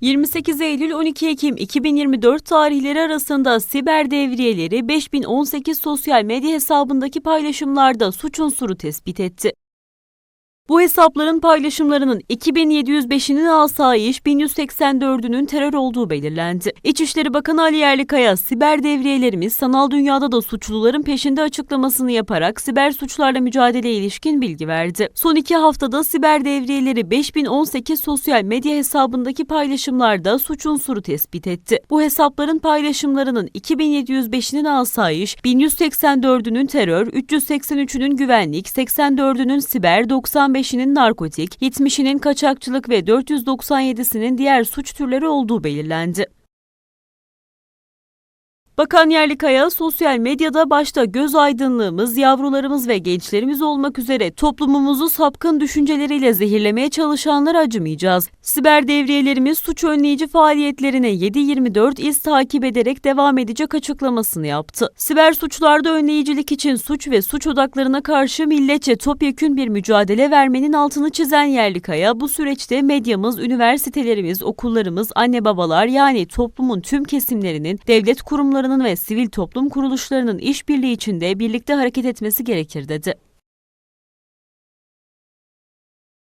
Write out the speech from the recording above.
28 Eylül 12 Ekim 2024 tarihleri arasında siber devriyeleri 5018 sosyal medya hesabındaki paylaşımlarda suç unsuru tespit etti. Bu hesapların paylaşımlarının 2705'inin asayiş, 1184'ünün terör olduğu belirlendi. İçişleri Bakanı Ali Yerlikaya, siber devriyelerimiz sanal dünyada da suçluların peşinde açıklamasını yaparak siber suçlarla mücadeleye ilişkin bilgi verdi. Son iki haftada siber devriyeleri 5018 sosyal medya hesabındaki paylaşımlarda suç unsuru tespit etti. Bu hesapların paylaşımlarının 2705'inin asayiş, 1184'ünün terör, 383'ünün güvenlik, 84'ünün siber, 95'inin narkotik, 70'inin kaçakçılık ve 497'sinin diğer suç türleri olduğu belirlendi. Bakan Yerlikaya, sosyal medyada başta göz aydınlığımız, yavrularımız ve gençlerimiz olmak üzere toplumumuzu sapkın düşünceleriyle zehirlemeye çalışanlara acımayacağız. Siber devriyelerimiz suç önleyici faaliyetlerine 7-24 iz takip ederek devam edecek açıklamasını yaptı. Siber suçlarda önleyicilik için suç ve suç odaklarına karşı milletçe topyekün bir mücadele vermenin altını çizen Yerlikaya, bu süreçte medyamız, üniversitelerimiz, okullarımız, anne babalar yani toplumun tüm kesimlerinin, devlet kurumlarının ve sivil toplum kuruluşlarının işbirliği içinde birlikte hareket etmesi gerekir dedi.